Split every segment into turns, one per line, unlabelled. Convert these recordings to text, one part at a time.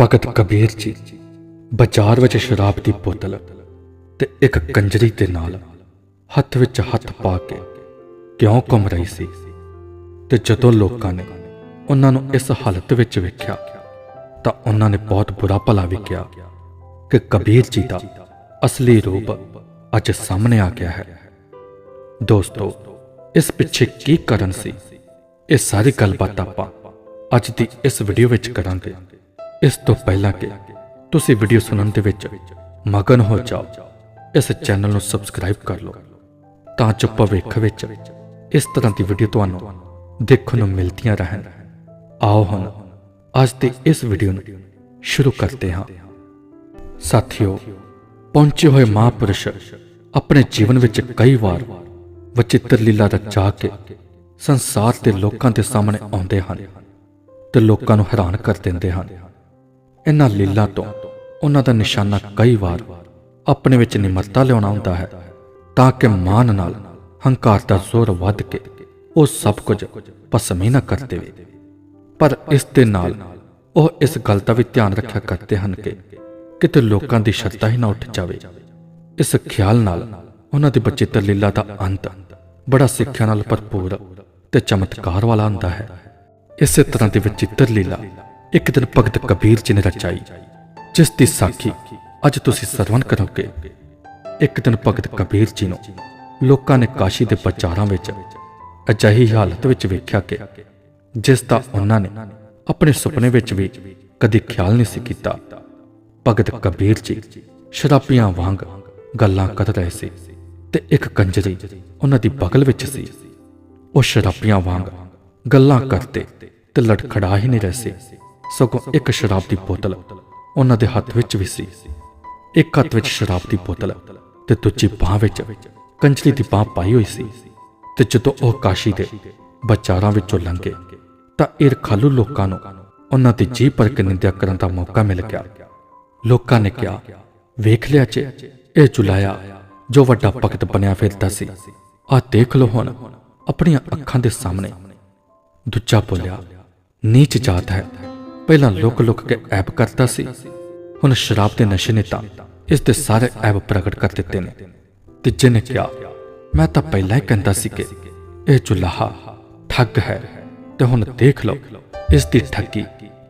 ਭਗਤ ਕਬੀਰ ਜੀ ਬਾਜ਼ਾਰ ਵਿੱਚ ਸ਼ਰਾਬ ਦੀ ਬੋਤਲ ਤੇ ਇੱਕ ਕੰਜਰੀ ਦੇ ਨਾਲ ਹੱਥ ਵਿੱਚ ਹੱਥ ਪਾ ਕੇ ਕਿਉਂ ਘੁੰਮ ਰਹੀ ਸੀ? ਤੇ ਜਦੋਂ ਲੋਕਾਂ ਨੇ ਉਹਨਾਂ ਨੂੰ ਇਸ ਹਾਲਤ ਵਿੱਚ ਵੇਖਿਆ, ਤਾਂ ਉਹਨਾਂ ਨੇ ਬਹੁਤ ਬੁਰਾ ਭਲਾ ਵੀ ਕਿਹਾ ਕਿ ਕਬੀਰ ਜੀ ਦਾ ਅਸਲੀ ਰੂਪ ਅੱਜ ਸਾਹਮਣੇ ਆ ਗਿਆ ਹੈ। ਦੋਸਤੋ, ਇਸ ਪਿੱਛੇ ਕੀ ਕਾਰਨ ਸੀ? ਇਹ ਸਾਰੀ ਗੱਲਬਾਤ ਆਪਾਂ ਅੱਜ ਦੀ ਇਸ ਵੀਡੀਓ ਵਿੱਚ ਕਰਾਂਗੇ। ਇਸ ਤੋਂ ਪਹਿਲਾਂ ਕਿ ਤੁਸੀਂ ਵੀਡੀਓ ਸੁਣਨ ਦੇ ਵਿੱਚ ਮਗਨ ਹੋ ਜਾਓ, ਇਸ ਚੈਨਲ ਨੂੰ ਸਬਸਕ੍ਰਾਈਬ ਕਰ ਲਓ, ਤਾਂ ਜੋ ਭਵਿੱਖ ਵਿੱਚ ਇਸ ਤਰ੍ਹਾਂ ਦੀ ਵੀਡੀਓ ਤੁਹਾਨੂੰ ਦੇਖਣ ਨੂੰ ਮਿਲਦੀਆਂ ਰਹਿਣ। ਆਓ ਹੁਣ ਅੱਜ ਦੀ ਇਸ ਵੀਡੀਓ ਨੂੰ ਸ਼ੁਰੂ ਕਰਦੇ ਹਾਂ। ਸਾਥੀਓ, ਪਹੁੰਚੇ ਹੋਏ ਮਹਾਪੁਰਸ਼ ਆਪਣੇ ਜੀਵਨ ਵਿੱਚ ਕਈ ਵਾਰ ਵਚਿੱਤਰ ਲੀਲਾ ਰਚਾ ਕੇ ਸੰਸਾਰ ਦੇ ਲੋਕਾਂ ਦੇ ਸਾਹਮਣੇ ਆਉਂਦੇ ਹਨ ਤੇ ਲੋਕਾਂ ਨੂੰ ਹੈਰਾਨ ਕਰ ਦਿੰਦੇ ਹਨ। ਇਹਨਾਂ ਲੀਲਾ ਤੋਂ ਉਹਨਾਂ ਦਾ ਨਿਸ਼ਾਨਾ ਕਈ ਵਾਰ ਆਪਣੇ ਵਿੱਚ ਨਿਮਰਤਾ ਲਿਆਉਣਾ ਹੁੰਦਾ ਹੈ, ਤਾਂ ਕਿ ਮਾਨ ਨਾਲ ਹੰਕਾਰ ਦਾ ਜ਼ੋਰ ਵੱਧ ਕੇ ਉਹ ਸਭ ਕੁਝ ਭਸਮੀ ਨਾ ਕਰ ਦੇਵੇ। ਪਰ ਇਸ ਦੇ ਨਾਲ ਉਹ ਇਸ ਗੱਲ ਦਾ ਵੀ ਧਿਆਨ ਰੱਖਿਆ ਕਰਦੇ ਹਨ ਕਿ ਕਿਤੇ ਲੋਕਾਂ ਦੀ ਸ਼ਰਧਾ ਹੀ ਨਾ ਉੱਠ ਜਾਵੇ। ਇਸ ਖਿਆਲ ਨਾਲ ਉਹਨਾਂ ਦੀ ਬਚਿੱਤਰ ਲੀਲਾ ਦਾ ਅੰਤ ਬੜਾ ਸਿੱਖਿਆ ਨਾਲ ਭਰਪੂਰ ਤੇ ਚਮਤਕਾਰ ਵਾਲਾ ਹੁੰਦਾ ਹੈ। ਇਸੇ ਤਰ੍ਹਾਂ ਦੀ ਵਿਚਿੱਤਰ ਲੀਲਾ ਇੱਕ ਦਿਨ ਭਗਤ ਕਬੀਰ ਜੀ ਨੇ ਰਚਾਈ, ਜਿਸ ਦੀ ਸਾਖੀ ਅੱਜ ਤੁਸੀਂ ਸਰਵਣ ਕਰੋਗੇ। ਇੱਕ ਦਿਨ ਭਗਤ ਕਬੀਰ ਜੀ ਨੂੰ ਲੋਕਾਂ ਨੇ ਕਾਸ਼ੀ ਦੇ ਬਾਜ਼ਾਰਾਂ ਵਿੱਚ ਅਜਿਹੀ ਹਾਲਤ ਵਿੱਚ ਵੇਖਿਆ ਕਿ ਜਿਸ ਦਾ ਉਹਨਾਂ ਨੇ ਆਪਣੇ ਸੁਪਨੇ ਵਿੱਚ ਵੀ ਕਦੀ ਖਿਆਲ ਨਹੀਂ ਸੀ ਕੀਤਾ, ਭਗਤ ਕਬੀਰ ਜੀ ਸ਼ਰਾਬੀਆਂ ਵਾਂਗ ਗੱਲਾਂ ਕਰ ਰਹੇ ਸੀ ਤੇ ਇੱਕ ਕੰਜਰੀ ਉਹਨਾਂ ਦੀ ਬਗਲ ਵਿੱਚ ਸੀ। ਉਹ ਸ਼ਰਾਬੀਆਂ ਵਾਂਗ ਗੱਲਾਂ ਕਰਦੇ ਤੇ ਲੜਖੜਾ ਹੀ ਨਹੀਂ ਰਹੇ ਸੀ। ਸਗੋਂ ਇੱਕ ਸ਼ਰਾਬ ਦੀ ਬੋਤਲ ਉਹਨਾਂ ਦੇ ਹੱਥ ਵਿੱਚ ਵੀ ਸੀ। ਇੱਕ ਹੱਥ ਵਿੱਚ ਸ਼ਰਾਬ ਦੀ ਬੋਤਲ ਤੇ ਦੂਜੀ ਬਾਹ ਵਿੱਚ ਕੰਜਰੀ ਦੀ ਬਾਹ ਪਾਈ ਹੋਈ ਸੀ ਤੇ ਜਦੋਂ ਉਹ ਕਾਸ਼ੀ ਦੇ ਬਾਜ਼ਾਰਾਂ ਵਿੱਚੋਂ ਲੰਘੇ ਤਾਂ ਈਰਖਾਲੂ ਲੋਕਾਂ ਨੂੰ ਉਹਨਾਂ ਦੀ ਜੀ ਪਰ ਕੇ ਨਿੰਦਿਆ ਕਰਨ ਦਾ ਮੌਕਾ ਮਿਲ ਗਿਆ। ਲੋਕਾਂ ਨੇ ਕਿਹਾ, ਵੇਖ ਲਿਆ ਜੇ, ਇਹ ਚੁਲਾਇਆ ਜੋ ਵੱਡਾ ਭਗਤ ਬਣਿਆ ਫਿਰਦਾ ਸੀ ਆ ਦੇਖ ਲੋ ਹੁਣ, ਆਪਣੀਆਂ ਅੱਖਾਂ ਦੇ ਸਾਹਮਣੇ। ਦੂਜਾ ਬੋਲਿਆ, ਨੀਚ ਜਾਤ ਹੈ ਪਹਿਲਾਂ ਲੁਕ-ਲੁਕ ਕੇ ਐਬ ਕਰਦਾ ਸੀ। ਹੁਣ ਸ਼ਰਾਬ ਦੇ ਨਸ਼ੇ ਨੇ ਤਾਂ ਇਸ ਦੇ ਸਾਰੇ ਐਬ ਪ੍ਰਗਟ ਕਰ ਦਿੱਤੇ ਨੇ। ਤੀਜੇ ਨੇ ਕਿਹਾ, ਮੈਂ ਤਾਂ ਪਹਿਲਾਂ ਹੀ ਕਹਿੰਦਾ ਸੀ ਕਿ ਇਹ ਚੁਲਾਹਾ ਠੱਗ ਹੈ ਤੇ ਹੁਣ ਦੇਖ ਲਓ, ਇਸ ਦੀ ਠੱਗੀ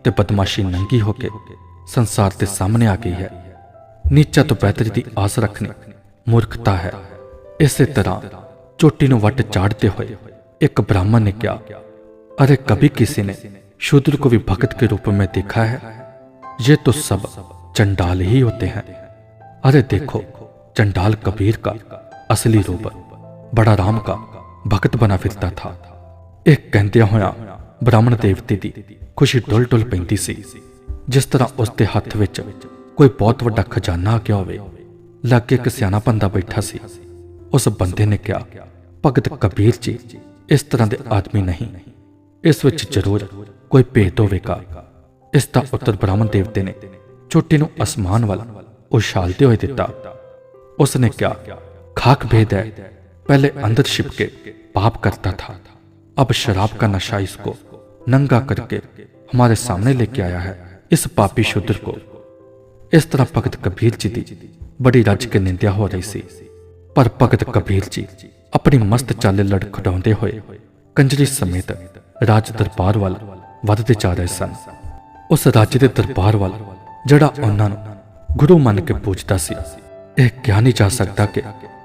ਤੇ ਬਦਮਾਸ਼ੀ ਨੰਗੀ ਹੋ ਕੇ ਸੰਸਾਰ ਦੇ ਸਾਹਮਣੇ ਆ ਗਈ ਹੈ। ਨੀਚਾ ਤੋਂ ਬਿਹਤਰ ਦੀ ਆਸ ਰੱਖਣੀ ਮੂਰਖਤਾ ਹੈ। ਇਸੇ ਤਰ੍ਹਾਂ ਚੋਟੀ ਨੂੰ ਵੱਟ ਚਾੜਦੇ ਹੋਏ ਇੱਕ ਬ੍ਰਾਹਮਣ ਨੇ ਕਿਹਾ, ਅਰੇ ਕਭੀ ਕਿਸੇ ਨੇ शूद्र को भी भक्त के रूप में देखा है ये तो सब चंडाल ही होते हैं अरे देखो चंडाल कबीर का असली रूप बड़ा राम का भगत बना फिरता था ਇਹ ਕਹਿੰਦਿਆਂ ਹੋਇਆਂ ਬ੍ਰਾਹਮਣ ਦੇਵਤੇ ਦੀ ਖੁਸ਼ੀ ਡੁੱਲ ਡੁੱਲ ਪੈਂਦੀ ਸੀ ਜਿਸ ਤਰ੍ਹਾਂ ਉਸ ਦੇ ਹੱਥ ਵਿੱਚ ਕੋਈ ਬਹੁਤ ਵੱਡਾ ਖਜ਼ਾਨਾ ਆ ਗਿਆ ਹੋਵੇ ਲਾਗੇ ਇੱਕ ਸਿਆਣਾ ਬੰਦਾ ਬੈਠਾ ਸੀ ਉਸ ਬੰਦੇ ਨੇ ਕਿਹਾ ਭਗਤ ਕਬੀਰ ਜੀ ਇਸ ਤਰ੍ਹਾਂ ਦੇ ਆਦਮੀ ਨਹੀਂ ਇਸ ਵਿੱਚ ਜ਼ਰੂਰ ਕੋਈ ਭੇਦ ਹੋਵੇਗਾ ਇਸ ਦਾ ਉੱਤਰ ਬ੍ਰਾਹਮਣ ਦੇਵਤੇ ਨੇ ਚੋਟੀ ਨੂੰ ਅਸਮਾਨ ਵੱਲ ਉਛਾਲਦੇ ਹੋਏ ਦਿੱਤਾ ਉਸ ਨੇ ਕਿਹਾ ਖਾਕ ਭੇਦ ਹੈ पहले अंदर छिप के पाप करता था अब शराब का नशा इसको नंगा करके हमारे सामने लेके आया है इस पापी शूद्र को ਇਸ ਤਰ੍ਹਾਂ ਭਗਤ ਕਬੀਰ ਜੀ ਦੀ ਬੜੀ ਰੱਜ ਕੇ ਨਿੰਦਿਆ ਹੋ ਰਹੀ ਸੀ ਪਰ ਭਗਤ ਕਬੀਰ ਜੀ ਆਪਣੀ ਮਸਤ ਚਾਲੇ ਲੜਖੜਾਉਂਦੇ ਹੋਏ ਕੰਜਰੀ ਸਮੇਤ ਰਾਜ ਦਰਬਾਰ ਵੱਲ ਵੱਧਦੇ ਜਾ ਰਹੇ ਸਨ। ਉਸ ਰਾਜੇ ਦੇ ਦਰਬਾਰ ਵੱਲ, ਜਿਹੜਾ ਉਹਨਾਂ ਨੂੰ ਗੁਰੂ ਮੰਨ ਕੇ ਪੂਜਦਾ ਸੀ, ਇਹ ਕਿਹਾ ਨਹੀਂ ਜਾ ਸਕਦਾ ਕਿ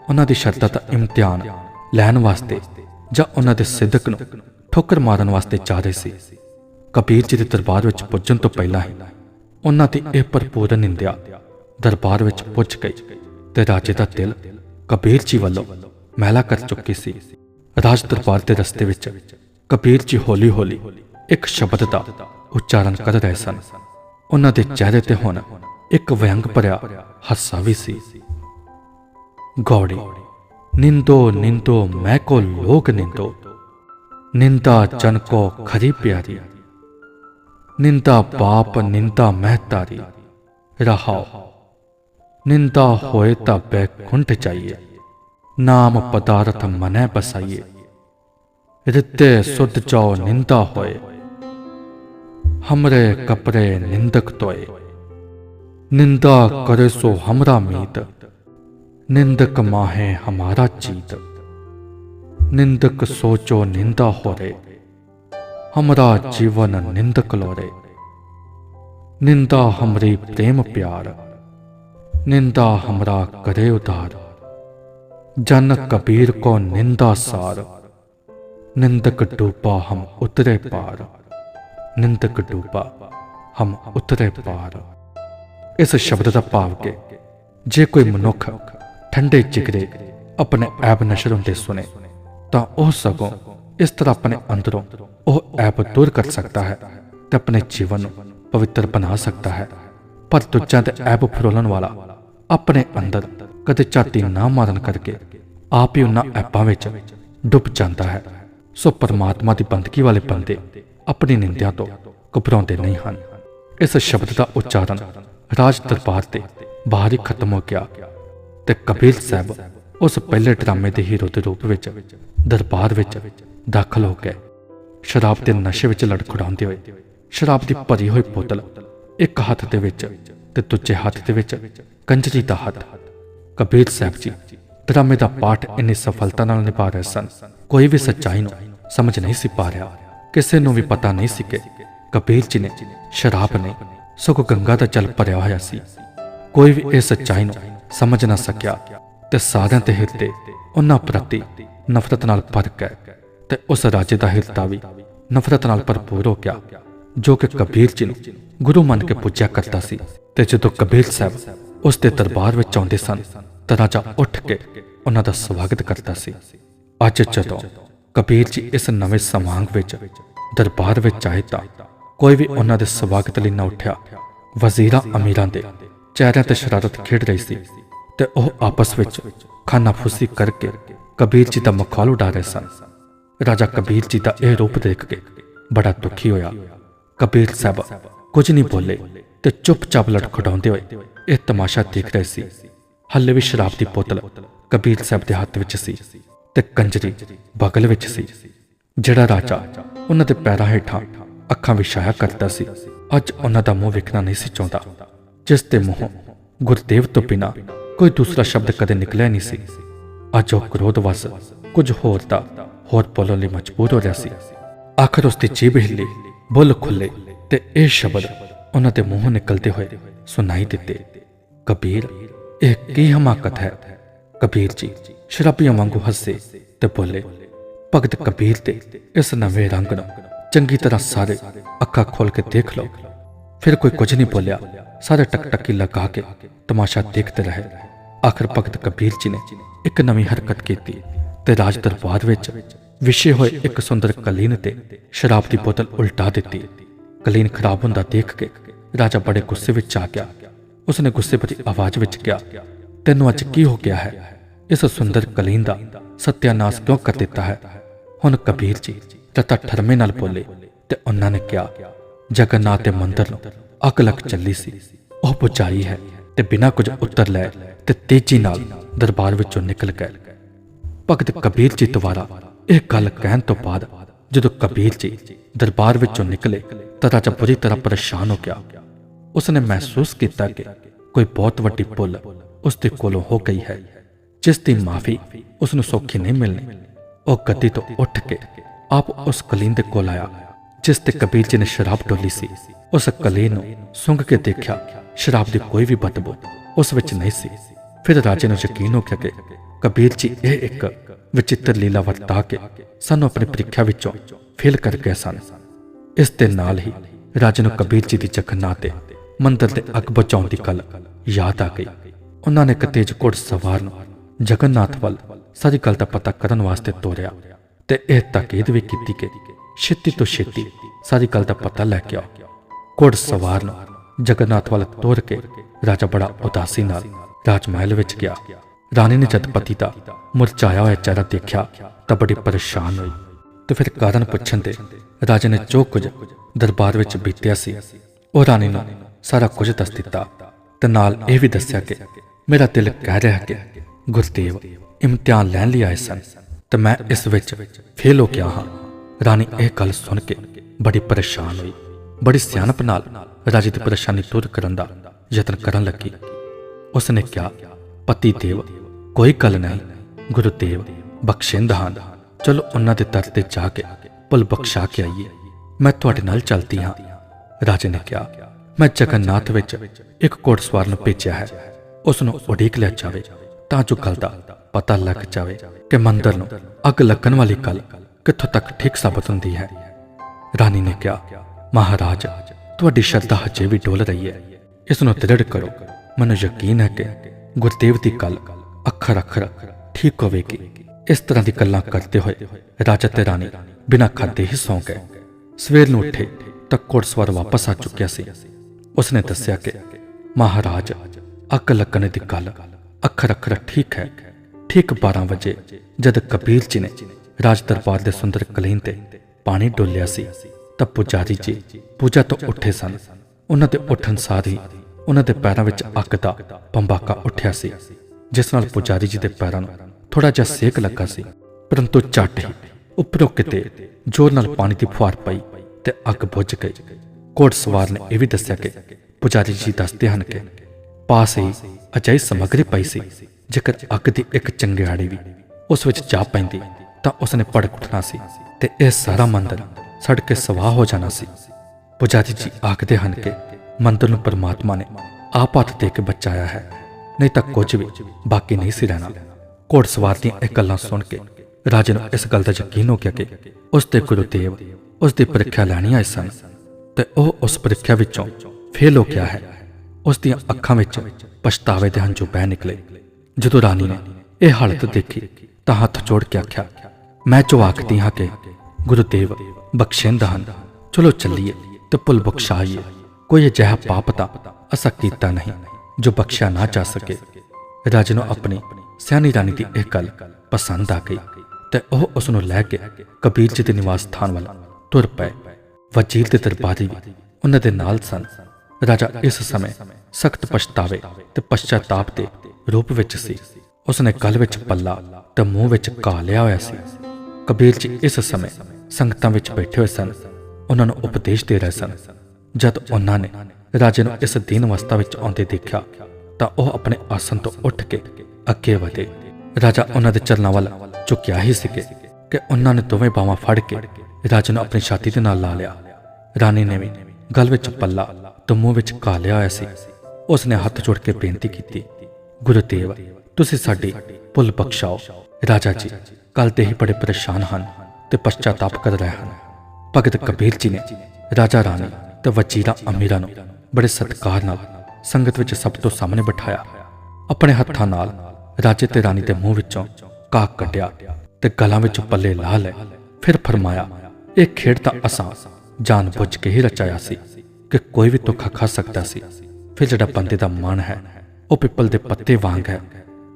ਉਹਨਾਂ ਦੀ ਸ਼ਰਧਾ ਦਾ ਇਮਤਿਹਾਨ ਲੈਣ ਵਾਸਤੇ ਜਾਂ ਉਹਨਾਂ ਦੇ ਸਿੱਧਕ ਨੂੰ ਠੋਕਰ ਮਾਰਨ ਵਾਸਤੇ ਜਾ ਰਹੇ ਸੀ। ਕਬੀਰ ਜੀ ਦੇ ਦਰਬਾਰ ਵਿੱਚ ਪੁੱਜਣ ਤੋਂ ਪਹਿਲਾਂ ਹੀ ਉਹਨਾਂ ਦੀ ਇਹ ਭਰਪੂਰ ਨਿੰਦਿਆ ਦਰਬਾਰ ਵਿੱਚ ਪੁੱਜ ਗਈ ਤੇ ਰਾਜੇ ਦਾ ਦਿਲ ਕਬੀਰ ਜੀ ਵੱਲੋਂ ਮੈਲਾ ਕਰ ਚੁੱਕੀ ਸੀ। ਰਾਜ ਦਰਬਾਰ ਦੇ ਰਸਤੇ ਵਿੱਚ ਕਬੀਰ ਜੀ ਹੌਲੀ-ਹੌਲੀ ਇੱਕ ਸ਼ਬਦ ਦਾ ਉਚਾਰਨ ਕਰ ਰਹੇ ਸਨ। ਉਹਨਾਂ ਦੇ ਚਿਹਰੇ ਤੇ ਹੁਣ ਇੱਕ ਵਿਅੰਗ ਭਰਿਆ ਹਾਸਾ ਵੀ ਸੀ। ਗੌੜੀ, ਨਿੰਦੋ ਨਿੰਦੋ, ਮੈਂ ਕੋ ਲੋਕ ਨਿੰਦੋ। ਨਿੰਦਾ ਜਨ ਕੋ ਖਰੀ ਪਿਆਰੀ। ਨਿੰਦਾ ਪਾਪ, ਨਿੰਦਾ ਮਹਿ ਤਾਰੀ ਰਹਾਓ, ਨਿੰਦਾ ਹੋਏ ਤਾਂ ਬੈਕੁੰਠ ਜਾਈਏ। ਨਾਮ ਪਦਾਰਥ ਮਨੈ ਬਸਾਈਏ। ਰਿੱਤੇ ਸੁਧ ਚਾਓ ਨਿੰਦਾ ਹੋਏ। हमरे कपड़े निंदक तोय निंदा करे सो हमरा मीत निंदक माहे हमारा चीत निंदक सोचो निंदा हो रे हमरा जीवन निंदक लोरे निंदा हमरी प्रेम प्यार निंदा हमरा करे उदार जन कबीर को निंदा सार निंदक डूबा हम उतरे पार ਨਿੰਦਕ ਡੂਬਾ ਹਮ ਉਤਰੇ ਪਾਰ ਇਸ ਸ਼ਬਦ ਦਾ ਭਾਵ ਕਿ ਜੇ ਕੋਈ ਮਨੁੱਖ ਠੰਡੇ ਜਿਗਰੇ ਆਪਣੇ ਐਬ ਨਸ਼ਰ ਹੁੰਦੇ ਸੁਨੇ ਤਾਂ ਉਹ ਸਗੋਂ ਇਸ ਤਰ੍ਹਾਂ ਆਪਣੇ ਅੰਦਰੋਂ ਉਹ ਐਬ ਦੂਰ ਕਰ ਸਕਦਾ ਹੈ ਤੇ ਆਪਣੇ ਜੀਵਨ ਨੂੰ ਪਵਿੱਤਰ ਬਣਾ ਸਕਦਾ ਹੈ ਪਰ ਦੂਜਿਆਂ ਦੇ ਐਬ ਫਰੋਲਣ ਵਾਲਾ ਆਪਣੇ ਅੰਦਰ ਕਦੇ ਝਾਤੀ ਨਾ ਮਾਰਨ ਕਰਕੇ ਆਪ ਹੀ ਉਹਨਾਂ ਐਪਾਂ ਵਿੱਚ ਡੁੱਬ ਜਾਂਦਾ ਹੈ ਸੋ ਪਰਮਾਤਮਾ ਦੀ ਬੰਦਗੀ ਵਾਲੇ ਬੰਦੇ ਆਪਣੀ ਨਿੰਦਿਆ ਤੋਂ ਘਬਰਾਉਂਦੇ ਨਹੀਂ ਹਨ। ਇਸ ਸ਼ਬਦ ਦਾ ਉਚਾਰਨ ਰਾਜ ਦਰਬਾਰ ਤੇ ਬਾਹਰ ਹੀ ਖਤਮ ਹੋ ਗਿਆ ਤੇ ਕਬੀਰ ਸਾਹਿਬ ਉਸ ਪਹਿਲੇ ਡਰਾਮੇ ਦੇ ਹੀਰੋ ਦੇ ਰੂਪ ਵਿੱਚ ਦਰਬਾਰ ਵਿੱਚ ਦਾਖਲ ਹੋ ਗਏ। ਸ਼ਰਾਬ ਦੇ ਨਸ਼ੇ ਵਿੱਚ ਲੜਖੜਾਉਂਦੇ ਹੋਏ ਸ਼ਰਾਬ ਦੀ ਭਰੀ ਹੋਈ ਬੋਤਲ ਇੱਕ ਹੱਥ ਦੇ ਵਿੱਚ ਤੇ ਦੂਜੇ ਹੱਥ ਦੇ ਵਿੱਚ ਕੰਜਰੀ ਦਾ ਹੱਥ। ਕਬੀਰ ਸਾਹਿਬ ਜੀ ਡਰਾਮੇ ਦਾ ਪਾਠ ਇੰਨੀ ਸਫਲਤਾ ਨਾਲ ਨਿਭਾ ਰਹੇ ਸਨ, ਕੋਈ ਵੀ ਸੱਚਾਈ ਨੂੰ ਸਮਝ ਨਹੀਂ ਸੀ ਪਾ ਰਿਹਾ। ਕਿਸੇ ਨੂੰ ਵੀ ਪਤਾ ਨਹੀਂ ਸੀ ਕਿ ਕਬੀਰ ਜੀ ਨੇ ਸ਼ਰਾਬ ਨੇ ਸਗੋਂ ਗੰਗਾ ਦਾ ਜਲ ਭਰਿਆ ਹੋਇਆ ਸੀ। ਕੋਈ ਵੀ ਇਹ ਸੱਚਾਈ ਨੂੰ ਸਮਝ ਨਾ ਸਕਿਆ ਤੇ ਸਾਰਿਆਂ ਦੇ ਹਿਰਦੇ ਉਹਨਾਂ ਪ੍ਰਤੀ ਨਫ਼ਰਤ ਨਾਲ ਭਰ ਗਏ ਤੇ ਉਸ ਰਾਜੇ ਦਾ ਹਿਰਦਾ ਵੀ ਨਫ਼ਰਤ ਨਾਲ ਭਰਪੂਰ ਹੋ ਗਿਆ, ਜੋ ਕਿ ਕਬੀਰ ਜੀ ਨੂੰ ਗੁਰੂ ਮੰਨ ਕੇ ਪੁੱਜਿਆ ਕਰਦਾ ਸੀ ਤੇ ਜਦੋਂ ਕਬੀਰ ਸਾਹਿਬ ਉਸ ਦੇ ਦਰਬਾਰ ਵਿੱਚ ਆਉਂਦੇ ਸਨ ਤਾਂ ਰਾਜਾ ਉੱਠ ਕੇ ਉਹਨਾਂ ਦਾ ਸਵਾਗਤ ਕਰਦਾ ਸੀ। ਅੱਜ ਜਦੋਂ ਕਬੀਰ ਜੀ ਇਸ ਨਵੇਂ ਸਮਾਂਗ ਵਿੱਚ ਦਰਬਾਰ ਵਿੱਚ ਆਏ ਤਾਂ ਕੋਈ ਵੀ ਉਹਨਾਂ ਦੇ ਸਵਾਗਤ ਲਈ ਨਾ ਉੱਠਿਆ। ਵਜ਼ੀਰਾਂ ਅਮੀਰਾਂ ਦੇ ਚਿਹਰਿਆਂ ਤੇ ਸ਼ਰਾਰਤ ਖੇਡ ਰਹੀ ਸੀ ਤੇ ਉਹ ਆਪਸ ਵਿੱਚ ਖਾਨਾਫੂਸੀ ਕਰਕੇ ਕਬੀਰ ਜੀ ਦਾ ਮਖੌਲ ਉਡਾ ਰਹੇ ਸਨ। ਰਾਜਾ ਕਬੀਰ ਜੀ ਦਾ ਇਹ ਰੂਪ ਦੇਖ ਕੇ ਬੜਾ ਦੁਖੀ ਹੋਇਆ। ਕਬੀਰ ਸਾਹਿਬ ਕੁਝ ਨਹੀਂ ਬੋਲੇ ਤੇ ਚੁੱਪਚਾਪ ਲਟਖੜਾਉਂਦੇ ਹੋਏ ਇਹ ਤਮਾਸ਼ਾ ਦੇਖ ਰਹੇ ਸੀ। ਹੱਲੇ ਵੀ ਸ਼ਰਾਬ ਦੀ ਬੋਤਲ ਕਬੀਰ ਸਾਹਿਬ ਦੇ ਹੱਥ ਵਿੱਚ ਸੀ। ਤੇ ਕੰਜਰੀ ਬਗਲ ਵਿੱਚ ਸੀ, ਜਿਹੜਾ ਰਾਜਾ ਉਹਨਾਂ ਦੇ ਪੈਰਾਂ ਹੇਠਾਂ ਅੱਖਾਂ ਵਿਛਾਇਆ ਕਰਦਾ ਸੀ। ਅੱਜ ਉਹਨਾਂ ਦਾ ਮੂੰਹ ਵੇਖਣਾ ਨਹੀਂ ਸੀ ਚਾਹੁੰਦਾ, ਜਿਸ ਦੇ ਮੂੰਹੋਂ ਗੁਰਦੇਵ ਤੋਂ ਬਿਨਾ ਕੋਈ ਦੂਸਰਾ ਸ਼ਬਦ ਕਦੇ ਨਿਕਲਿਆ ਨਹੀਂ ਸੀ। ਅੱਜ ਉਹ ਕ੍ਰੋਧ ਵਸ ਕੁਝ ਹੋਰ ਦਾ ਹੋਰ ਬੋਲਣ ਲਈ ਮਜਬੂਰ ਹੋ ਰਿਹਾ ਸੀ। ਆਖਰ ਉਸ ਦੀ ਜੀਭ ਹਿੱਲੀ, ਬੁੱਲ ਖੁੱਲੇ ਤੇ ਇਹ ਸ਼ਬਦ ਉਹਨਾਂ ਦੇ ਮੂੰਹੋਂ ਨਿਕਲਦੇ ਹੋਏ ਸੁਣਾਈ ਦਿੱਤੇ। ਕਬੀਰ, ਇਹ ਕੀ ਹਮਾਕਤ ਹੈ? ਕਬੀਰ ਜੀ ਸ਼ਰਾਬੀਆਂ ਵਾਂਗੂ ਹੱਸੇ ਤੇ ਬੋਲੇ, ਭਗਤ ਕਬੀਰ ਤੇ ਇਸ ਨਵੇਂ ਰੰਗ ਨੂੰ ਚੰਗੀ ਤਰ੍ਹਾਂ ਸਾਰੇ ਅੱਖਾਂ ਖੋਲ ਕੇ ਦੇਖ ਲਓ। ਫਿਰ ਕੋਈ ਕੁਝ ਨਹੀਂ ਬੋਲਿਆ। ਸਾਰੇ ਟਕਟਕੀ ਲਗਾ ਕੇ ਤਮਾਸ਼ਾ ਦੇਖਦੇ ਰਹੇ। ਆਖਰ ਭਗਤ ਕਬੀਰ ਜੀ ਨੇ ਇੱਕ ਨਵੀਂ ਹਰਕਤ ਕੀਤੀ ਤੇ ਰਾਜ ਦਰਬਾਰ ਵਿੱਚ ਵਿਸ਼ੇ ਹੋਏ ਇੱਕ ਸੁੰਦਰ ਕਲੀਨ ਤੇ ਸ਼ਰਾਬ ਦੀ ਬੋਤਲ ਉਲਟਾ ਦਿੱਤੀ। ਕਲੀਨ ਖਰਾਬ ਹੁੰਦਾ ਦੇਖ ਕੇ ਰਾਜਾ ਬੜੇ ਗੁੱਸੇ ਵਿੱਚ ਆ ਗਿਆ। ਉਸਨੇ ਗੁੱਸੇ ਭਰੀ ਆਵਾਜ਼ ਵਿੱਚ ਕਿਹਾ, ਤੈਨੂੰ ਅੱਜ ਕੀ ਹੋ ਗਿਆ ਹੈ? ਇਸ ਸੁੰਦਰ ਕਲੀਨ ਦਾ ਸਤਿਆਨਾਸ਼ ਕਿਉਂ ਕਰ ਦਿੱਤਾ ਹੈ? ਹੁਣ ਕਬੀਰ ਜੀ ਤਤਾ ਠਰਮੇ ਨਾਲ ਬੋਲੇ ਤੇ ਉਹਨਾਂ ਨੇ ਕਿਹਾ, ਜਗਨਨਾਥ ਦੇ ਮੰਦਰ ਨੂੰ ਅੱਗ ਲੱਗ ਚੱਲੀ ਸੀ। ਉਹ ਪੁਜਾਰੀ ਹੈ ਤੇ ਬਿਨਾਂ ਕੁਝ ਉੱਤਰ ਲੈ ਤੇ ਤੇਜ਼ੀ ਨਾਲ ਦਰਬਾਰ ਵਿੱਚੋਂ ਨਿਕਲ ਗਏ। ਭਗਤ ਕਬੀਰ ਜੀ ਦੁਆਰਾ ਇਹ ਗੱਲ ਕਹਿਣ ਤੋਂ ਬਾਅਦ ਜਦੋਂ ਕਬੀਰ ਜੀ ਦਰਬਾਰ ਵਿੱਚੋਂ ਨਿਕਲੇ ਤਤਾ ਚ ਬੁਰੀ ਤਰ੍ਹਾਂ ਪਰੇਸ਼ਾਨ ਹੋ ਗਿਆ। ਉਸਨੇ ਮਹਿਸੂਸ ਕੀਤਾ ਕਿ ਕੋਈ ਬਹੁਤ ਵੱਡੀ ਭੁੱਲ ਉਸ ਦੇ ਕੋਲੋਂ ਹੋ ਗਈ ਹੈ। ਜਿਸ ਦੀ ਮਾਫੀ ਉਸ ਨੂੰ ਸੌਖੀ ਨਹੀਂ ਮਿਲਣੀ, ਉਹ ਗੱਦੀ ਤੋਂ ਉੱਠ ਕੇ ਆਪ ਉਸ ਕਲੀਨ ਦੇ ਕੋਲ ਆਇਆ, ਜਿਸ ਤੇ ਕਬੀਰ ਜੀ ਨੇ ਸ਼ਰਾਬ ਡੋਲੀ ਸੀ। ਉਸ ਕਲੀਨ ਨੂੰ ਸੁੰਘ ਕੇ ਦੇਖਿਆ, ਸ਼ਰਾਬ ਦੀ ਕੋਈ ਵੀ ਬਦਬੂ ਉਸ ਵਿੱਚ ਨਹੀਂ ਸੀ। ਫਿਰ ਰਾਜੇ ਨੂੰ ਯਕੀਨ ਹੋ ਗਿਆ ਕਿ ਕਬੀਰ ਜੀ ਇਹ ਇੱਕ ਵਿਚਿੱਤਰ ਲੀਲਾ ਵਰਤਾ ਕੇ ਸਾਨੂੰ ਆਪਣੀ ਪ੍ਰੀਖਿਆ ਵਿੱਚੋਂ ਫੇਲ ਕਰ ਗਏ ਸਨ। ਇਸ ਦੇ ਨਾਲ ਹੀ ਰਾਜੇ ਨੂੰ ਕਬੀਰ ਜੀ ਦੀ ਜਖਨਾ ਤੇ ਮੰਦਰ ਦੇ ਅੱਗ ਬਚਾਉਣ ਦੀ ਗੱਲ ਯਾਦ ਆ ਗਈ। ਉਹਨਾਂ ਨੇ ਕਤੇਜ ਤੇਜ ਘੋੜ ਸਵਾਰ ਨੂੰ ਜਗਨਨਾਥ ਵੱਲ ਸਾਰੀ ਗੱਲ ਦਾ ਪਤਾ ਕਰਨ ਵਾਸਤੇ ਤੋਰਿਆ ਤੇ ਇਹ ਤਾਕੀਦ ਵੀ ਕੀਤੀ ਕਿ ਛੇਤੀ ਤੋਂ ਛੇਤੀ ਸਾਰੀ ਗੱਲ ਦਾ ਪਤਾ ਲੈ ਕੇ ਆਓ। ਘੋੜ ਸਵਾਰ ਨੂੰ ਜਗਨਨਾਥ ਵੱਲ ਤੋਰ ਕੇ ਰਾਜਾ ਬੜਾ ਉਦਾਸੀ ਨਾਲ ਰਾਜ ਮਹਿਲ ਵਿੱਚ ਗਿਆ। ਰਾਣੀ ਨੇ ਜਦ ਪਤੀ ਦਾ ਮੁਰਝਾਇਆ ਹੋਇਆ ਚਿਹਰਾ ਦੇਖਿਆ ਤਾਂ ਬੜੀ ਪਰੇਸ਼ਾਨ ਹੋਈ। ਤੇ ਫਿਰ ਕਾਰਨ ਪੁੱਛਣ ਤੇ ਰਾਜੇ ਨੇ ਜੋ ਕੁਝ ਦਰਬਾਰ ਵਿੱਚ ਬੀਤਿਆ ਸੀ, ਉਹ ਰਾਣੀ ਨੂੰ ਸਾਰਾ ਕੁਝ ਦੱਸ ਦਿੱਤਾ ਤੇ ਨਾਲ ਇਹ ਵੀ ਦੱਸਿਆ ਕਿ ਮੇਰਾ ਦਿਲ ਕਹਿ ਰਿਹਾ ਕਿ ਗੁਰਦੇਵ ਇਮਤਿਹਾਨ ਲੈਣ ਲਈ ਆਏ ਸਨ ਤੇ ਮੈਂ ਇਸ ਵਿੱਚ ਫੇਲ ਹੋ ਗਿਆ ਹਾਂ। ਰਾਣੀ ਇਹ ਗੱਲ ਸੁਣ ਕੇ ਬੜੀ ਪਰੇਸ਼ਾਨ ਹੋਈ। ਬੜੀ ਸਿਆਣਪ ਨਾਲ ਰਾਜੇ ਦੀ ਪਰੇਸ਼ਾਨੀ ਦੂਰ ਕਰਨ ਦਾ ਯਤਨ ਕਰਨ ਲੱਗੀ। ਉਸਨੇ ਕਿਹਾ, ਪਤੀ ਦੇਵ, ਕੋਈ ਗੱਲ ਨਹੀਂ। ਗੁਰਦੇਵ, ਬਖਸ਼ਿੰਦ ਹਨ। ਚਲੋ ਉਹਨਾਂ ਦੇ ਦਰ ਤੇ ਜਾ ਕੇ ਭੁੱਲ ਬਖਸ਼ਾ ਕੇ ਆਈਏ। ਮੈਂ ਤੁਹਾਡੇ ਨਾਲ ਚਲਦੀ ਹਾਂ। ਰਾਜੇ ਨੇ ਕਿਹਾ, ਮੈਂ ਜਗਨਨਾਥ ਵਿੱਚ ਇੱਕ ਘੋੜਸਵਾਰ ਨੂੰ ਭੇਜਿਆ ਹੈ। ਉਸ ਨੂੰ ਉਡੀਕ ਲੈ ਜਾਵੇ। ਤਾਂ ਜੋ ਗੱਲ ਦਾ ਪਤਾ ਲੱਗ ਜਾਵੇ ਕਿ ਮੰਦਰ ਨੂੰ ਅੱਗ ਲੱਗਣ ਵਾਲੀ ਗੱਲ ਕਿੱਥੋਂ ਤੱਕ ਠੀਕ ਸਾਬਤ ਹੁੰਦੀ ਹੈ। ਰਾਣੀ ਨੇ ਕਿਹਾ, ਮਹਾਰਾਜ, ਤੁਹਾਡੀ ਸ਼ਰਧਾ ਹਜੇ ਵੀ ਡੋਲ ਰਹੀ ਹੈ। ਇਸ ਨੂੰ ਦ੍ਰਿੜ ਕਰੋ। ਮੈਨੂੰ ਯਕੀਨ ਹੈ ਕਿ ਗੁਰਦੇਵ ਦੀ ਗੱਲ ਅੱਖਰ ਅੱਖਰ ਠੀਕ ਹੋਵੇਗੀ। ਇਸ ਤਰ੍ਹਾਂ ਦੀ ਗੱਲਾਂ ਕਰਦੇ ਹੋਏ ਰਾਜਾ ਤੇ ਰਾਣੀ ਬਿਨਾਂ ਖਾਦੇ ਹੀ ਸੌਂ ਗਏ। ਸਵੇਰ ਨੂੰ ਉੱਠੇ ਤਾਂ ਘੋੜਸਵਾਰ ਵਾਪਸ ਆ ਚੁੱਕਿਆ ਸੀ। ਉਸਨੇ ਦੱਸਿਆ ਕਿ, ਮਹਾਰਾਜ, ਅੱਗ ਲੱਗਣ ਦੀ ਗੱਲ ਅੱਖਰ ਅੱਖਰ ਠੀਕ ਹੈ। ਠੀਕ 12 ਵਜੇ ਜਦ ਕਬੀਰ ਜੀ ਨੇ ਰਾਜ ਦਰਬਾਰ ਦੇ ਸੁੰਦਰ ਕਲੀਨ ਤੇ ਪਾਣੀ ਡੋਲਿਆ ਸੀ, ਤਾਂ ਪੁਜਾਰੀ ਜੀ ਪੂਜਾ ਤੋਂ ਉੱਠੇ ਸਨ। ਉਹਨਾਂ ਦੇ ਉੱਠਣ ਸਾਰ ਹੀ ਉਹਨਾਂ ਦੇ ਪੈਰਾਂ ਵਿੱਚ ਅੱਗ ਦਾ ਬੰਬਾਕਾ ਉੱਠਿਆ ਸੀ, ਜਿਸ ਨਾਲ ਪੁਜਾਰੀ ਜੀ ਦੇ ਪੈਰਾਂ ਨੂੰ ਥੋੜਾ ਜਿਹਾ ਸੇਕ ਲੱਗਾ ਸੀ, ਪਰੰਤੂ ਝੱਟ ਹੀ ਉੱਪਰੋਂ ਕਿਤੇ ਜ਼ੋਰ ਨਾਲ ਪਾਣੀ ਦੀ ਫੁਹਾਰ ਪਈ ਤੇ ਅੱਗ ਬੁਝ ਗਈ। ਕੋਟ ਸਵਾਰ ਨੇ ਇਹ ਵੀ ਦੱਸਿਆ ਕਿ ਪੁਜਾਰੀ ਜੀ ਦੱਸਦੇ ਹਨ ਕਿ ਪਾਸ ਹੀ ਅਜਿਹੀ ਸਮੱਗਰੀ ਪਈ ਸੀ, ਜੇਕਰ ਅੱਗ ਦੀ ਇੱਕ ਚੰਗਿਆੜੀ ਵੀ ਉਸ ਵਿੱਚ ਜਾ ਪੈਂਦੀ ਤਾਂ ਉਸਨੇ ਭੜਕ ਉੱਠਣਾ ਸੀ ਤੇ ਇਹ ਸਾਰਾ ਮੰਦਰ ਸੜ ਕੇ ਸਵਾਹ ਹੋ ਜਾਣਾ ਸੀ। ਪੁਜਾਰੀ ਜੀ ਆਖਦੇ ਹਨ ਕਿ ਮੰਦਰ ਨੂੰ ਪਰਮਾਤਮਾ ਨੇ ਆਪ ਹੱਥ ਦੇ ਕੇ ਬਚਾਇਆ ਹੈ, ਨਹੀਂ ਤਾਂ ਕੁਝ ਵੀ ਬਾਕੀ ਨਹੀਂ ਸੀ ਰਹਿਣਾ। ਘੋੜਸਵਾਰ ਦੀਆਂ ਇਹ ਗੱਲਾਂ ਸੁਣ ਕੇ ਰਾਜੇ ਨੂੰ ਇਸ ਗੱਲ ਦਾ ਯਕੀਨ ਹੋ ਗਿਆ ਕਿ ਉਸ ਦੇ ਗੁਰੂਦੇਵ ਉਸ ਦੀ ਪ੍ਰੀਖਿਆ ਲੈਣੀ ਆਏ ਸਨ ਤੇ ਉਹ ਉਸ ਪ੍ਰੀਖਿਆ ਵਿੱਚੋਂ ਫੇਲ ਹੋ ਗਿਆ ਹੈ। ਉਸ ਦੀਆਂ ਅੱਖਾਂ ਵਿੱਚ ਪਛਤਾਵੇ ਦੇ ਹੰਝੂ ਬਹਿ ਨਿਕਲੇ। ਜਦੋਂ ਰਾਣੀ ਨੇ ਇਹ ਹਾਲਤ ਦੇਖੀ, ਤਾਂ ਹੱਥ ਜੋੜ ਕੇ ਆਖਿਆ, ਮੈਂ ਜੋ ਆਖਦੀ ਹਾਂ ਕਿ ਗੁਰੂਦੇਵ ਬਖਸ਼ਿੰਦ ਹਨ। ਚਲੋ ਚੱਲੀਏ ਤੇ ਭੁੱਲ ਬਖਸ਼ਾਈਏ। ਕੋਈ ਅਜਿਹਾ ਪਾਪ ਤਾਂ ਅਸਾ ਕੀਤਾ ਨਹੀਂ, ਜੋ ਬਖਸ਼ਿਆ ਨਾ ਜਾ ਸਕੇ। ਰਾਜੇ ਨੂੰ ਆਪਣੀ ਸਿਆਣੀ ਰਾਣੀ ਦੀ ਇਹ ਗੱਲ ਪਸੰਦ ਆ ਗਈ ਤੇ ਉਹ ਉਸ ਨੂੰ ਲੈ ਕੇ ਕਬੀਰ ਜੀ ਦੇ ਨਿਵਾਸ ਸਥਾਨ ਵੱਲ ਤੁਰ ਪਏ। ਵਜ਼ੀਰ ਤੇ ਦਰਬਾਰੀ ਉਹਨਾਂ ਦੇ ਨਾਲ ਸਨ। ਰਾਜਾ ਇਸ ਸਮੇਂ ਸਖਤ ਪਛਤਾਵੇ ਤੇ ਪਛਤਾਤਾਪ ਦੇ ਰੂਪ ਵਿੱਚ ਸੀ। ਉਸਨੇ ਗਲ ਵਿੱਚ ਪੱਲਾ ਤੇ ਮੂੰਹ ਵਿੱਚ ਘਾ ਲਿਆ ਹੋਇਆ ਸੀ। ਕਬੀਰ ਜੀ ਇਸ ਸਮੇਂ ਸੰਗਤਾਂ ਵਿੱਚ ਬੈਠੇ ਹੋਏ ਸਨ। ਉਹਨਾਂ ਨੂੰ ਉਪਦੇਸ਼ ਦੇ ਰਹੇ ਸਨ। ਜਦ ਉਹਨਾਂ ਨੇ ਰਾਜੇ ਨੂੰ ਇਸ ਦੀਨ ਅਵਸਥਾ ਵਿੱਚ ਆਉਂਦੇ ਦੇਖਿਆ, ਤਾਂ ਉਹ ਆਪਣੇ ਆਸਨ ਤੋਂ ਉੱਠ ਕੇ ਅੱਗੇ ਵਧੇ। ਰਾਜਾ ਉਹਨਾਂ ਦੇ ਚਰਨਾਂ ਵੱਲ ਝੁਕਿਆ ਹੀ ਸੀ ਕਿ ਕਿ ਉਹਨਾਂ ਨੇ ਦੋਵੇਂ ਬਾਹਾਂ ਫੜ ਕੇ ਰਾਜੇ ਨੂੰ ਆਪਣੀ ਛਾਤੀ ਦੇ ਨਾਲ ਲਾ ਲਿਆ। ਰਾਣੀ ਨੇ ਵੀ ਗਲ ਵਿੱਚ ਪੱਲਾ ਤੇ ਮੂੰਹ ਵਿੱਚ ਘਾ ਲਿਆ ਹੋਇਆ ਸੀ। ਉਸਨੇ ਹੱਥ ਜੋੜ ਕੇ ਬੇਨਤੀ ਕੀਤੀ ਗੁਰਦੇਵ ਤੁਸੀਂ ਸਾਡੀ ਭੁੱਲ ਬਖਸ਼ਾਓ। ਰਾਜਾ ਜੀ, ਕੱਲ ਤੇ ਹੀ ਬੜੇ ਪਰੇਸ਼ਾਨ ਹਨ ਤੇ ਪਛਤਾਤਾਪ ਕਰ ਰਹੇ ਹਨ। ਭਗਤ ਕਬੀਰ ਜੀ ਨੇ ਰਾਜਾ ਰਾਣੀ ਤੇ ਵਜ਼ੀਰਾਂ ਅਮੀਰਾਂ ਨੂੰ ਬੜੇ ਸਤਿਕਾਰ ਨਾਲ ਸੰਗਤ ਵਿੱਚ ਸਭ ਤੋਂ ਸਾਹਮਣੇ ਬਿਠਾਇਆ। ਆਪਣੇ ਹੱਥਾਂ ਨਾਲ ਰਾਜੇ ਤੇ ਰਾਣੀ ਦੇ ਮੂੰਹ ਵਿੱਚੋਂ ਕਾਕ ਕੱਢਿਆ ਤੇ ਗਲਾਂ ਵਿੱਚ ਪੱਲੇ ਲਾ ਲਏ। ਫਿਰ ਫਰਮਾਇਆ, ਇਹ ਖੇਡ ਤਾਂ ਅਸਾਂ ਜਾਣ ਬੁੱਝ ਕੇ ਹੀ ਰਚਾਇਆ ਸੀ ਕਿ ਕੋਈ ਵੀ ਧੋਖਾ ਖਾ ਸਕਦਾ ਸੀ। ਫਿਰ ਜਿਹੜਾ ਬੰਦੇ ਦਾ ਮਨ ਹੈ, ਉਹ ਪਿੱਪਲ ਦੇ ਪੱਤੇ ਵਾਂਗ ਹੈ।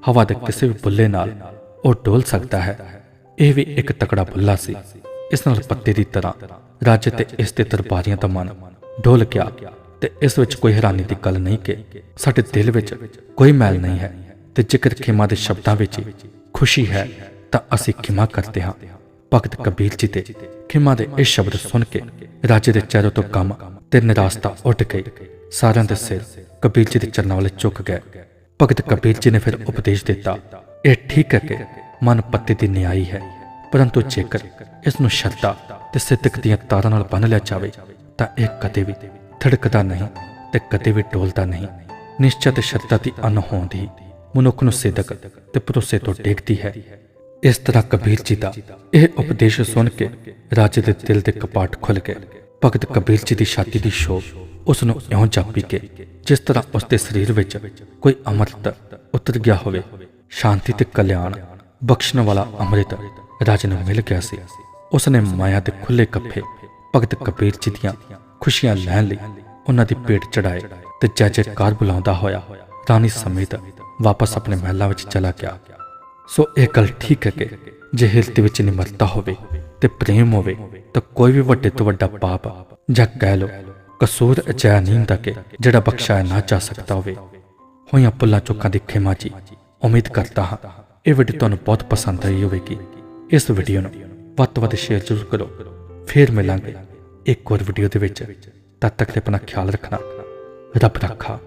ਹਵਾ ਦੇ ਕਿਸੇ ਵੀ ਬੁੱਲੇ ਨਾਲ ਉਹ ਡੋਲ ਸਕਦਾ ਹੈ। ਇਹ ਵੀ ਇੱਕ ਤਕੜਾ ਬੁੱਲਾ ਸੀ। ਇਸ ਨਾਲ ਪੱਤੇ ਦੀ ਤਰ੍ਹਾਂ ਰਾਜੇ ਤੇ ਇਸ ਦੇ ਦਰਬਾਰੀਆਂ ਦਾ ਮਨ ਡੋਲ ਗਿਆ ਤੇ ਇਸ ਵਿੱਚ ਕੋਈ ਹੈਰਾਨੀ ਦੀ ਗੱਲ ਨਹੀਂ ਕਿ ਸਾਡੇ ਦਿਲ ਵਿੱਚ ਕੋਈ ਮੈਲ ਨਹੀਂ ਹੈ ਤੇ ਜੇਕਰ ਖਿਮਾ ਦੇ ਸ਼ਬਦਾਂ ਵਿੱਚ ਖੁਸ਼ੀ ਹੈ ਤਾਂ ਅਸੀਂ ਖਿਮਾ ਕਰਦੇ ਹਾਂ। ਭਗਤ ਕਬੀਰ ਜੀ ਦੇ ਖਿਮਾ ਦੇ ਇਹ ਸ਼ਬਦ ਸੁਣ ਕੇ ਰਾਜੇ ਦੇ ਚਿਹਰੇ ਤੋਂ ਗਮ ਤੇ ਨਿਰਾਸ਼ਤਾ ਉੱਡ ਗਈ ਸਾਰਿਆਂ ਦੇ ਸਿਰ ਕਬੀਰ ਦੇ ਚਰਨਾਂ ਵੱਲ ਝੁਕ ਗਏ। ਭਗਤ ਕਬੀਰ ਨੇ ਫਿਰ ਉਪਦੇਸ਼ ਦਿੱਤਾ, ਇਹ ਠੀਕ ਹੈ ਕਿ ਮਨ ਪੱਤੇ ਦੀ ਨਿਆਈ ਹੈ, ਪਰੰਤੂ ਜੇਕਰ ਇਸ ਨੂੰ ਸ਼ਰਧਾ ਤੇ ਸਿੱਧਕ ਦੀਆਂ ਤਾਰਾਂ ਨਾਲ ਬੰਨ ਲਿਆ ਜਾਵੇ, ਤਾਂ ਇਹ ਕਦੇ ਵੀ ਥੜਕਦਾ ਨਹੀਂ ਤੇ ਕਦੇ ਵੀ ਡੋਲਦਾ ਨਹੀਂ। ਨਿਸ਼ਚੈ ਸ਼ਰਧਾ ਦੀ ਅਨਹੋਂਦ ਹੀ ਮਨੁੱਖ ਨੂੰ ਸਿੱਧਕ ਤੇ ਭਰੋਸੇ ਤੋਂ ਡੇਗਦੀ ਹੈ। ਇਸ ਤਰ੍ਹਾਂ ਕਬੀਰ ਜੀ ਦਾ ਇਹ ਉਪਦੇਸ਼ ਸੁਣ ਕੇ ਰਾਜੇ ਦੇ ਦਿਲ ਦੇ ਕਪਾਟ ਖੁੱਲ ਗਏ। ਭਗਤ ਕਬੀਰ ਜੀ ਦੀ ਛਾਤੀ ਦੀ ਸ਼ੋਭ ਉਸ ਨੂੰ ਇਉਂ ਜਾਪੀ ਕਿ ਜਿਸ ਤਰ੍ਹਾਂ ਉਸ ਦੇ ਸਰੀਰ ਵਿੱਚ ਕੋਈ ਅੰਮ੍ਰਿਤ ਉਤਰ ਗਿਆ ਹੋਵੇ, ਸ਼ਾਂਤੀ ਤੇ ਕਲਿਆਣ ਬਖਸ਼ਣ ਵਾਲਾ ਅੰਮ੍ਰਿਤ ਰਾਜੇ ਨੂੰ ਮਿਲ ਗਿਆ ਸੀ। ਉਸ ਨੇ ਮਾਇਆ ਦੇ ਖੁੱਲੇ ਕੱਫੇ ਭਗਤ ਕਬੀਰ ਜੀ ਦੀਆਂ ਖੁਸ਼ੀਆਂ ਲੈਣ ਲਈ ਉਹਨਾਂ ਦੀ ਪੇਟ ਚੜਾਏ ਤੇ ਜੈ ਜੈਕਾਰ ਬੁਲਾਉਂਦਾ ਹੋਇਆ ਰਾਣੀ ਸਮੇਤ ਵਾਪਸ ਆਪਣੇ ਮਹਿਲਾਂ ਵਿੱਚ ਚਲਾ ਗਿਆ। ਸੋ ਇਹ ਗੱਲ ਠੀਕ ਹੈ ਕਿ ਜੇ ਹਿਰਦੇ ਵਿੱਚ ਨਿਮਰਤਾ ਹੋਵੇ ਤੇ ਪ੍ਰੇਮ ਹੋਵੇ ਤਾਂ ਕੋਈ ਵੀ ਵੱਡੇ ਤੋਂ ਵੱਡਾ ਪਾਪ ਜਾਂ ਕਹਿ ਲੋ ਕਸੂਰ ਅਜਿਹਾ ਨਹੀਂ ਹੁੰਦਾ ਕਿ ਜਿਹੜਾ ਬਖਸ਼ਾਇਆ ਨਾ ਜਾ ਸਕਦਾ ਹੋਵੇ। ਹੋਈਆਂ ਪੁੱਲਾਂ ਚੁੱਕਾਂ ਦੀ ਖਿਮਾ ਜੀ, ਉਮੀਦ ਕਰਦਾ ਹਾਂ ਇਹ ਵੀਡੀਓ ਤੁਹਾਨੂੰ ਬਹੁਤ ਪਸੰਦ ਆਈ ਹੋਵੇਗੀ। ਇਸ ਵੀਡੀਓ ਨੂੰ ਵੱਧ ਤੋਂ ਵੱਧ ਸ਼ੇਅਰ ਜ਼ਰੂਰ ਕਰੋ। ਫੇਰ ਮਿਲਾਂਗੇ ਇੱਕ ਹੋਰ ਵੀਡੀਓ ਦੇ ਵਿੱਚ। ਤਦ ਤੱਕ ਤੇ ਆਪਣਾ ਖਿਆਲ ਰੱਖਣਾ, ਰੱਬ ਰੱਖਾ